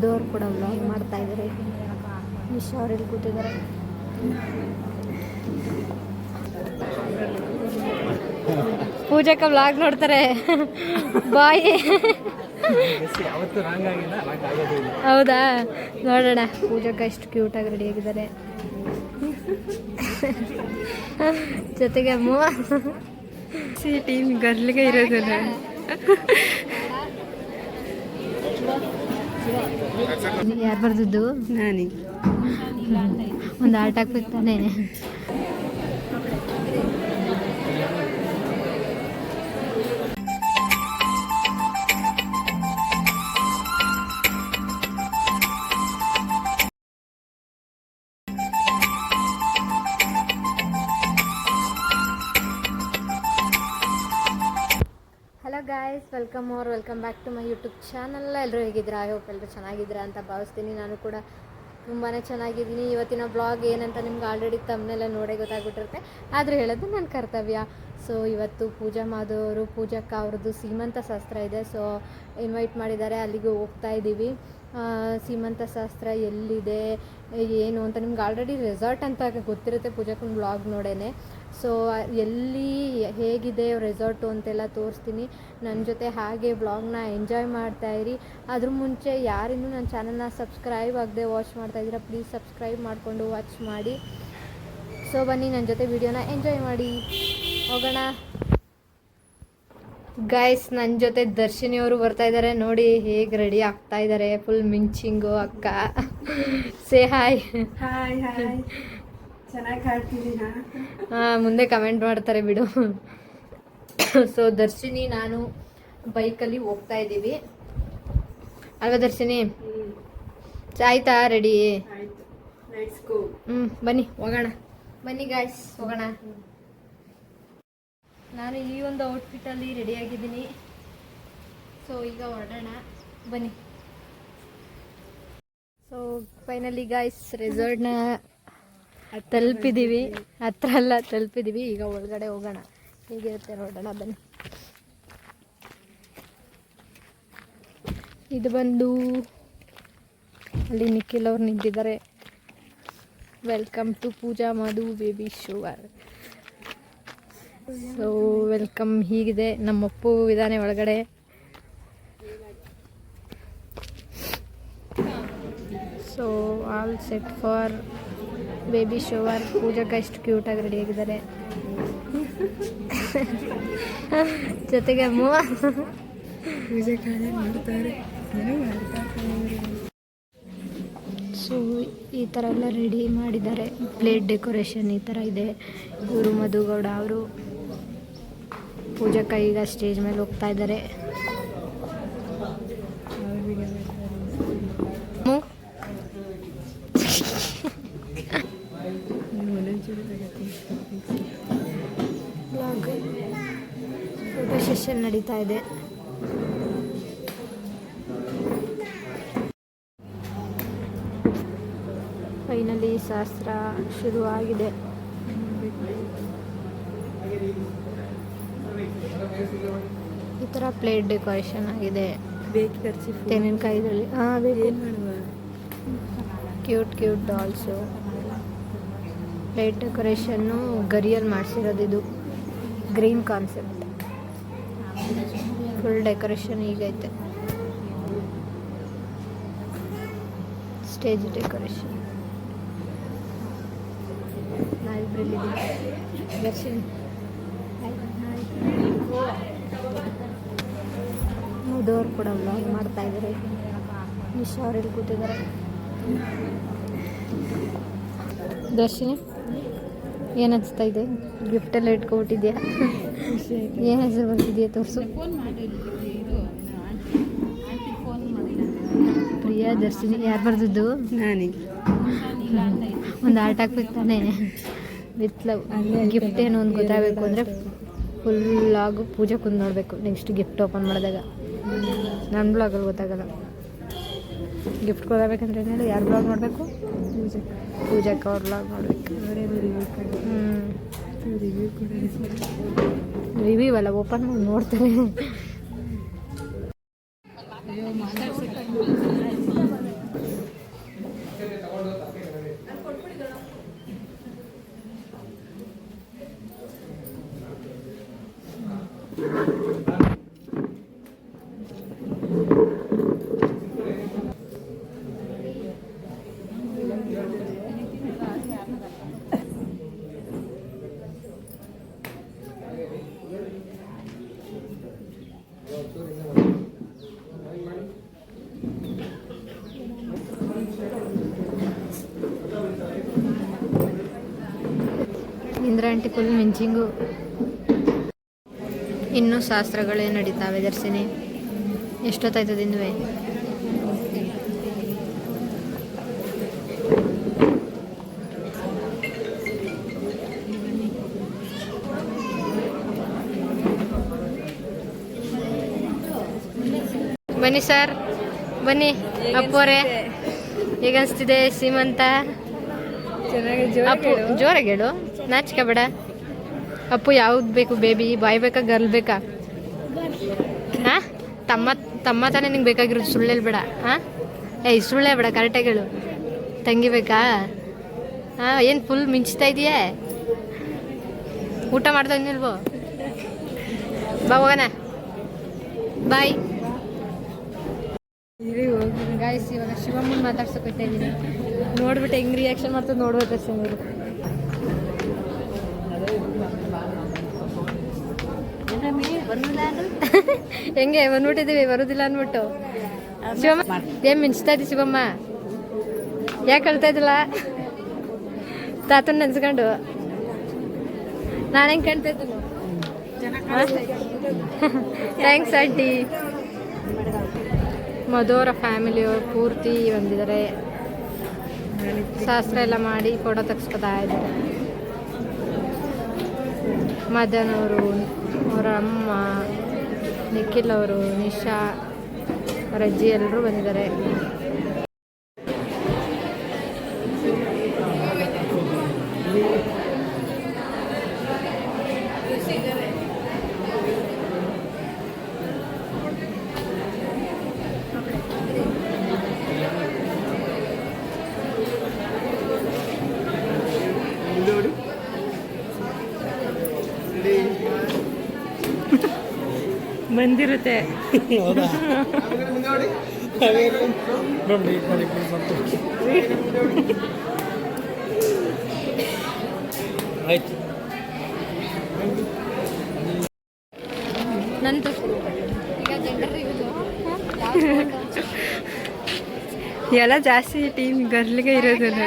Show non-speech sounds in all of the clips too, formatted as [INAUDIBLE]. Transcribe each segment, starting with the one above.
ಮುದೋರು ಕೂಡ ವ್ಲಾಗ್ ಮಾಡ್ತಾ ಇದ್ದಾರೆ ವಿಶ್ವ ಅವ್ರು ಇಲ್ಲಿ ಕೂತಿದ್ದಾರೆ ಪೂಜಕ್ಕ ವ್ಲಾಗ್ ನೋಡ್ತಾರೆ. ಬಾಯಿ. ಹೌದಾ? ನೋಡೋಣ. ಪೂಜಕ್ಕ ಎಷ್ಟು ಕ್ಯೂಟಾಗಿ ರೆಡಿ ಆಗಿದ್ದಾರೆ. ಜೊತೆಗೆ ಅಮ್ಮ. ಸಿ ಟೀಮ್ ಗರ್ಲ್ಗೆ ಇರೋದಲ್ಲ. ಯಾರು ಬರ್ದಿದ್ದು? ನಾನೇ. ಒಂದು ಆಟ ಹಾಕ್ಬೇಕು ತಾನೇ? Welcome are welcome back to my YouTube channel ಎಲ್ಲರೂ ಹೇಗಿದ್ದೀರಾ? ಐ ಹೋಪ್ ಎಲ್ಲರೂ ಚೆನ್ನಾಗಿದ್ದೀರಾ ಅಂತ ಭಾವಿಸ್ತೀನಿ. ನಾನು ಕೂಡ ತುಂಬಾ ಚೆನ್ನಾಗಿದ್ದೀನಿ. ಇವತ್ತಿನ ಬ್ಲಾಗ್ ಏನಂತ ನಿಮ್ಗೆ ಆಲ್ರೆಡಿ ತಮ್ಮನೆಲ್ಲ ನೋಡೇ ಗೊತ್ತಾಗ್ಬಿಟ್ಟಿರುತ್ತೆ. ಆದರೂ ಹೇಳೋದು ನನ್ನ ಕರ್ತವ್ಯ. ಸೊ ಇವತ್ತು ಪೂಜಾ ಮಾಧವರು ಪೂಜಕ್ಕ ಅವ್ರದ್ದು ಸೀಮಂತ ಶಾಸ್ತ್ರ ಇದೆ. ಸೊ ಇನ್ವೈಟ್ ಮಾಡಿದ್ದಾರೆ. ಅಲ್ಲಿಗೆ ಹೋಗ್ತಾ ಇದ್ದೀವಿ. ಸೀಮಂತ ಶಾಸ್ತ್ರ ಎಲ್ಲಿದೆ, ಏನು ಅಂತ ನಿಮ್ಗೆ ಆಲ್ರೆಡಿ ರೆಸಾರ್ಟ್ ಅಂತ ಗೊತ್ತಿರುತ್ತೆ ಪೂಜಕ್ಕನ ಬ್ಲಾಗ್ ನೋಡೇನೆ. ಸೊ ಎಲ್ಲಿ ಹೇಗಿದೆ ರೆಸಾರ್ಟು ಅಂತೆಲ್ಲ ತೋರಿಸ್ತೀನಿ. ನನ್ನ ಜೊತೆ ಹಾಗೆ ಬ್ಲಾಗ್ನ ಎಂಜಾಯ್ ಮಾಡ್ತಾ ಇರಿ. ಅದ್ರ ಮುಂಚೆ ಯಾರಿಂದ ನನ್ನ ಚಾನಲ್ನ ಸಬ್ಸ್ಕ್ರೈಬ್ ಆಗದೆ ವಾಚ್ ಮಾಡ್ತಾ ಇದ್ದೀರಾ ಪ್ಲೀಸ್ ಸಬ್ಸ್ಕ್ರೈಬ್ ಮಾಡಿಕೊಂಡು ವಾಚ್ ಮಾಡಿ. ಸೊ ಬನ್ನಿ ನನ್ನ ಜೊತೆ ವಿಡಿಯೋನ ಎಂಜಾಯ್ ಮಾಡಿ. ಹೋಗೋಣ. ಗೈಸ್ ನನ್ನ ಜೊತೆ ದರ್ಶಿನಿ ಅವರು ಬರ್ತಾ ಇದ್ದಾರೆ ನೋಡಿ, ಹೇಗೆ ರೆಡಿ ಆಗ್ತಾ ಇದ್ದಾರೆ ಫುಲ್ ಮಿಂಚಿಂಗು ಅಕ್ಕ. ಸೇ ಹಾಯ್ ಹಾಯ್ ಹಾಯ್ ಮುಂದೆ ಕಮೆಂಟ್ ಮಾಡ್ತಾರೆ ಬಿಡು. ಸೊ ದರ್ಶಿನಿ ನಾನು ಬೈಕಲ್ಲಿ ಹೋಗ್ತಾ ಇದ್ದೀವಿ. ಅಲ್ವಾ ದರ್ಶಿನಿ? ಆಯ್ತಾ? ರೆಡಿ ಹ್ಞೂ ಬನ್ನಿ ಹೋಗೋಣ. ಬನ್ನಿ ಗಾಯ್ಸ್ ಹೋಗೋಣ. ನಾನು ಈ ಒಂದು ಔಟ್ಫಿಟ್ಟಲ್ಲಿ ರೆಡಿಯಾಗಿದ್ದೀನಿ ಸೊ ಈಗ ಹೊರಡೋಣ. ಬನ್ನಿ. ಸೊ ಫೈನಲಿ ಗಾಯ್ಸ್ ರೆಸಾರ್ಟ್ನ ತಲುಪಿದ್ದೀವಿ ಹತ್ರ ಎಲ್ಲ ತಲುಪಿದೀವಿ. ಈಗ ಒಳಗಡೆ ಹೋಗೋಣ. ಹೇಗಿರುತ್ತೆ ನೋಡೋಣ ಬನ್ನಿ. ಇದು ಬಂದು ಅಲ್ಲಿ ನಿಖಿಲ್ ಅವ್ರು ನಿಂತಿದ್ದಾರೆ. Welcome to Pooja Madhu baby sugar so welcome ಹೀಗಿದೆ. ನಮ್ಮ ಅಪ್ಪು ಇದ್ದಾನೆ ಒಳಗಡೆ. So all set for baby shower ಪೂಜಕ್ಕೆ ಎಷ್ಟು ಕ್ಯೂಟಾಗಿ ರೆಡಿ ಆಗಿದ್ದಾರೆ. ಜೊತೆಗೆ ಅಮ್ಮ. ಪೂಜೆ ಮಾಡ್ತಾರೆ. ಸೊ ಈ ಥರ ಎಲ್ಲ ರೆಡಿ ಮಾಡಿದ್ದಾರೆ. ಪ್ಲೇಟ್ ಡೆಕೋರೇಷನ್ ಈ ಥರ ಇದೆ. ಗುರು ಮಧುಗೌಡ ಅವರು ಪೂಜಾ ಈಗ ಸ್ಟೇಜ್ ಮೇಲೆ ಹೋಗ್ತಾ ಇದ್ದಾರೆ ಮು? ಬ್ಲಾಗ್ ಫೋಟೋ ಸೆಷನ್ ನಡೀತಾ ಇದೆ. ಫೈನಲಿ ಶಾಸ್ತ್ರ ಶುರುವಾಗಿದೆ. ಈ ಥರ ಪ್ಲೇಟ್ ಡೆಕೋರೇಷನ್ ಆಗಿದೆ. ಖರ್ಚಿ ತೆಂಗಿನಕಾಯಿದಲ್ಲಿ ಹಾಂ ಬೇಕು. ಕ್ಯೂಟ್ ಕ್ಯೂಟ್ ಡಾಲ್ಸು ಪ್ಲೇಟ್ ಡೆಕೋರೇಷನ್ನು ಗರಿಯಲ್ಲಿ ಮಾಡಿಸಿರೋದು ಇದು. ಗ್ರೀನ್ ಕಾನ್ಸೆಪ್ಟ್ ಫುಲ್ ಡೆಕೋರೇಷನ್ ಈಗೈತೆ. ಸ್ಟೇಜ್ ಡೆಕೋರೇಷನ್ ನಾವಿಬ್ಬರಲ್ಲಿ ದರ್ಶನ್. ಮಧುವ್ರು ಕೂಡ ವ್ಲಾಗ್ ಮಾಡ್ತಾ ಇದ್ದಾರೆ ನಿಶಾ ಅವ್ರಲ್ಲಿ ಕೂತಿದ್ದಾರೆ ದರ್ಶಿನಿ. ಏನು ಅನಿಸ್ತಾ ಇದೆ? ಗಿಫ್ಟ್ ಎಲ್ಲ ಇಟ್ಕೊಬಿಟ್ಟಿದ್ಯಾ ಏನು ಹೆಸರು ಬರ್ತಿದ್ಯಾ ತೋರಿಸು. ಪ್ರಿಯಾ ದರ್ಶಿನಿ ಯಾರು ಬರ್ದಿದ್ದು? ನಾನೇ. ಒಂದು ಆರ್ಟ್ ಹಾಕ್ಬೇಕು ತಾನೇ. ವಿತ್ ಲವ್ ಗಿಫ್ಟ್ ಏನು ಒಂದು ಗೊತ್ತಾಗಬೇಕು ಅಂದರೆ ಫುಲ್ಲಾಗು ಪೂಜೆ ಕುಂದು ನೋಡಬೇಕು. ನೆಕ್ಸ್ಟ್ ಗಿಫ್ಟ್ ಓಪನ್ ಮಾಡಿದಾಗ. ನನ್ನ ಬ್ಲಾಗಲ್ಲಿ ಗೊತ್ತಾಗಲ್ಲ. ಗಿಫ್ಟ್ ಕೊಡಬೇಕಂದ್ರೆ ಏನಿಲ್ಲ ಯಾರು ಬ್ಲಾಗ್ ನೋಡಬೇಕು? ಪೂಜೆ ಪೂಜಾಕ್ಕೆ ಅವ್ರು ಬ್ಲಾಗ್ ನೋಡಬೇಕು. ಅವರೇ ಹ್ಞೂ ರಿವ್ಯೂ ಕೂಡ. ರಿವ್ಯೂ ಅಲ್ಲ ಓಪನ್ ಮಾಡಿ ನೋಡ್ತಾರೆ Thank. Aunty full ಮಿಂಚಿಂಗು. ಇನ್ನೂ ಶಾಸ್ತ್ರಗಳೇ ನಡೀತಾವೆ ದರ್ಶಿನಿ. ಎಷ್ಟೊತ್ತಾಯ್ತದಿಂದುವೆ ಬನ್ನಿ ಸರ್. ಬನ್ನಿ ಅಪ್ಪೋರೆ ಹೇಗನ್ಸ್ತಿದೆ ಸೀಮಂತ ಜೋರಾಗಿ ಹೇಳು. ನಾಚಿಕೆ ಬೇಡ. ಅಪ್ಪು ಯಾವ್ದು ಬೇಕು ಬೇಬಿ ಬಾಯ್ ಬೇಕಾ ಗರ್ಲ್ ಬೇಕಾ? ಹಾ? ತಮ್ಮ ತಮ್ಮ ತಾನೇ ನಿಂಗೆ ಬೇಕಾಗಿರೋದು ಸುಳ್ಳು ಬೇಡ. ಹಾ? ಏಯ್, ಸುಳ್ಳೇ ಬೇಡ ಕರೆಕ್ಟಾಗಿ ಹೇಳು. ತಂಗಿ ಬೇಕಾ? ಹಾಂ, ಏನು ಫುಲ್ ಮಿಂಚ್ತಾ ಇದೆಯಾ? ಊಟ ಮಾಡ್ತಾ ಇದ್ನಿಲ್ವೋ ಬಾ ಹೋಗೋಣ. ಬಾಯ್. ಗಾಯ್ಸ್ ಇವಾಗ ಶಿವಮ್ಮನ ಮಾತಾಡ್ಸೋಕೆ ನೋಡ್ಬಿಟ್ಟು ಹೆಂಗ್ ರಿಯಾಕ್ಷನ್ ಮಾಡ್ತದೆ ನೋಡ್ಬೇಕು [LAUGHS] ಹೆಂಗೆ ಬಂದ್ಬಿಟ್ಟಿದೀವಿ ಬರೋದಿಲ್ಲ ಅಂದ್ಬಿಟ್ಟು. ಶಿವಮ್ಮ ಏನ್ ಮಿಂಚ್ತಾ ಇದ್ದಿ ಶಿವಮ್ಮ? ಯಾಕೆ ಕಳ್ತಾ ಇದ್ದಿಲ್ಲ? ತಾತನ ನೆನ್ಸ್ಕೊಂಡು. ನಾನು ಹೆಂಗೆ ಕಾಣ್ತಾ ಇದ್ದೀನಿ? [LAUGHS] Thanks aunty. ಮಧುವರ ಫ್ಯಾಮಿಲಿಯವರು ಪೂರ್ತಿ ಬಂದಿದ್ದಾರೆ ಶಾಸ್ತ್ರ ಎಲ್ಲ ಮಾಡಿ ಫೋಟೋ ತೆಗ್ಸ್ಕೊತಾ ಇದ್ದಾರೆ. ಮದನ್ ಅವರು ಅವರ ಅಮ್ಮ ನಿಖಿಲ್ ಅವರು ನಿಶಾ ಅವರ ಅಜ್ಜಿ ಎಲ್ಲರೂ ಬಂದಿದ್ದಾರೆ. ಬಂದಿರುತ್ತೆ. ಆಯ್ತು. ನಂದು ಎಲ್ಲ ಜಾಸ್ತಿ ಟೀಮ್ ಗರ್ಲ್ಗೆ ಇರೋದಲ್ಲ.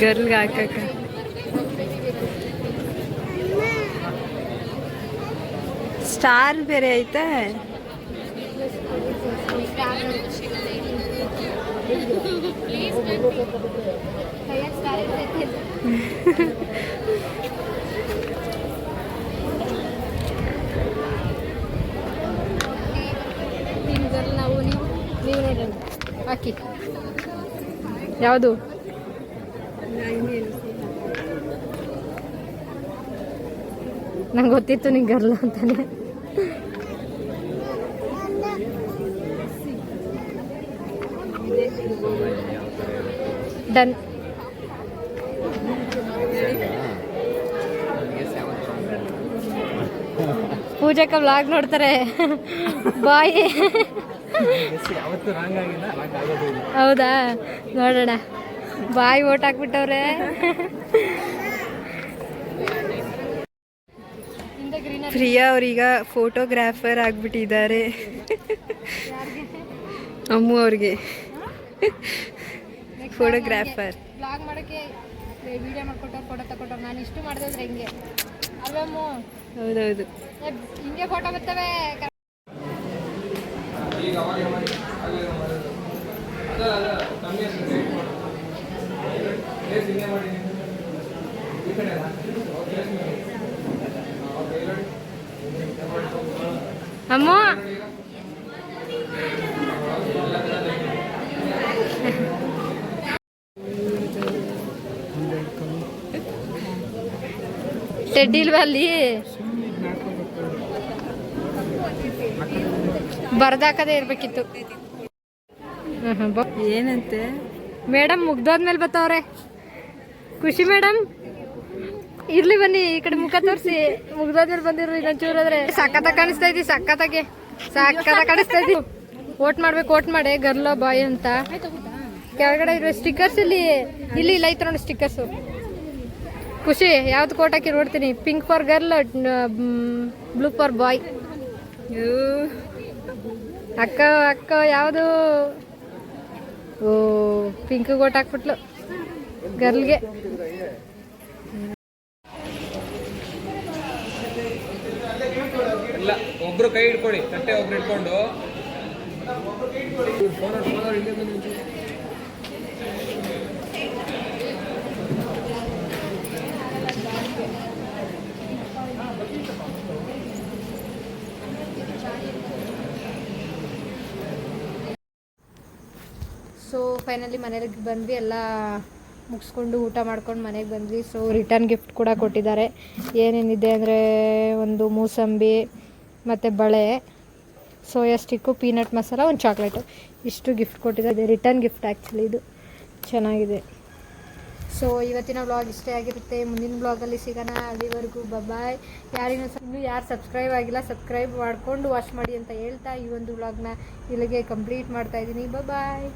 ಗರ್ಲ್ಗೆ ಹಾಕಕ್ಕ ಸ್ಟಾರ್ ಬೇರೆ ಐತೆ ಯಾವುದು? ನಂಗೆ ಗೊತ್ತಿತ್ತು ನಿಂಗೆ ಗರ್ಲ ಅಂತಾನೆ. ಡನ್. ಪೂಜಕ್ಕ ಬ್ಲಾಗ್ ನೋಡ್ತಾರೆ. ಬಾಯ್. ಹೌದಾ? ನೋಡೋಣ. ಬಾಯಿ ಓಟ್ ಹಾಕ್ಬಿಟ್ಟವ್ರೆ. ಪ್ರಿಯಾ ಅವ್ರೀಗ ಫೋಟೋಗ್ರಾಫರ್ ಆಗ್ಬಿಟ್ಟಿದ್ದಾರೆ. ಅಮ್ಮು ಅವ್ರಿಗೆ. ಫೋಟೋಗ್ರಾಫರ್ ಬ್ಲಾಗ್ ಮಾಡೋಕ್ಕೆ ವಿಡಿಯೋ ಮಾಡ್ಕೊಟ್ಟವ್ರು ಫೋಟೋ ತಗೊಟ್ಟವ್ರು ನಾನು ಇಷ್ಟು ಮಾಡಿದ್ರೆ ಹಿಂಗೆ? ಅಲ್ವಮ್ಮು ಹೌದೌದು. ಹಿಂಗೆ ಫೋಟೋ ಬರ್ತವೆ ಅಮ್ಮ ಟೆಡ್ಡಿ ಇಲ್ವಾ ಅಲ್ಲಿ ಬರ್ದಾಕದೇ ಇರ್ಬೇಕಿತ್ತು ಏನಂತೆ? ಮೇಡಮ್ ಮುಗ್ದೋದ್ಮೇಲೆ ಬತ್ತವ್ರೆ. ಖುಷಿ ಮೇಡಮ್. ಇರ್ಲಿ ಬನ್ನಿ ಈ ಕಡೆ ಮುಖ ತೋರಿಸಿ. ಮುಗ್ದೋದ್ಮೇಲೆ ಬಂದಿರು ಇನ್ನೊಂಚೂರಾದ್ರೆ ಸಕ್ಕತ್ತ ಕಾಣಿಸ್ತಾ ಇದ್ದೀವಿ ಸಖತ್ತಾಗೆ. ಸಕ್ಕತ್ತ ಕಾಣಿಸ್ತಾ ಇದ್ದೀವಿ ಓಟ್ ಮಾಡ್ಬೇಕು ಓಟ್ ಮಾಡಿ ಗರ್ಲ ಬಾಯ್ ಅಂತ. ಕೆಳಗಡೆ ಇರೋ ಸ್ಟಿಕ್ಕರ್ಸ್ ಇಲ್ಲಿ ಇಲ್ಲಿ ಇಲ್ಲ ಐತೆ ನೋಡಿ ಸ್ಟಿಕ್ಕರ್ಸು ಖುಷಿ, ಯಾವ್ದು ಕೋಟ್ ಹಾಕಿ ನೋಡ್ತೀನಿ. Pink for girl blue for boy ಅಕ್ಕ ಅಕ್ಕ, ಯಾವುದು? ಓ ಪಿಂಕ್ ಕೋಟ್ ಹಾಕ್ಬಿಟ್ಲು. ಗರ್ಲ್ಗೆ ಇಲ್ಲ, ಒಬ್ರು ಕೈ ಹಿಡ್ಕೊಳ್ಳಿ, ತಟ್ಟೆ ಒಬ್ರು ಇಟ್ಕೊಂಡು ಸೊ ಫೈನಲಿ ಮನೆಗೆ ಬಂದ್ವಿ, ಎಲ್ಲ ಮುಗಿಸ್ಕೊಂಡು ಊಟ ಮಾಡ್ಕೊಂಡು ಮನೆಗೆ ಬಂದ್ವಿ. ಸೊ ರಿಟರ್ನ್ ಗಿಫ್ಟ್ ಕೂಡ ಕೊಟ್ಟಿದ್ದಾರೆ. ಏನೇನಿದೆ ಅಂದರೆ ಒಂದು ಮೂಸಂಬಿ, ಮತ್ತು ಬಳೆ, ಸೋಯಾ ಸ್ಟಿಕ್ಕು ಪೀನಟ್ ಮಸಾಲ, ಒಂದು ಚಾಕ್ಲೇಟು ಇಷ್ಟು ಗಿಫ್ಟ್ ಕೊಟ್ಟಿದ್ದಾರೆ. ರಿಟರ್ನ್ ಗಿಫ್ಟ್ ಆ್ಯಕ್ಚುಲಿ ಇದು. ಚೆನ್ನಾಗಿದೆ. ಸೊ ಇವತ್ತಿನ ವ್ಲಾಗ್ ಇಷ್ಟೇ ಆಗಿರುತ್ತೆ. ಮುಂದಿನ ವ್ಲಾಗಲ್ಲಿ ಸಿಗೋಣ. ಅಲ್ಲಿವರೆಗೂ ಬಬಾಯ್ ಯಾರಿಗೂ ಇನ್ನೂ ಯಾರು ಸಬ್ಸ್ಕ್ರೈಬ್ ಆಗಿಲ್ಲ ಸಬ್ಸ್ಕ್ರೈಬ್ ಮಾಡಿಕೊಂಡು ವಾಚ್ ಮಾಡಿ ಅಂತ ಹೇಳ್ತಾ ಈ ಒಂದು ವ್ಲಾಗ್ನ ಇಲ್ಲಿಗೆ ಕಂಪ್ಲೀಟ್ ಮಾಡ್ತಾ ಇದ್ದೀನಿ. ಬಾಯ್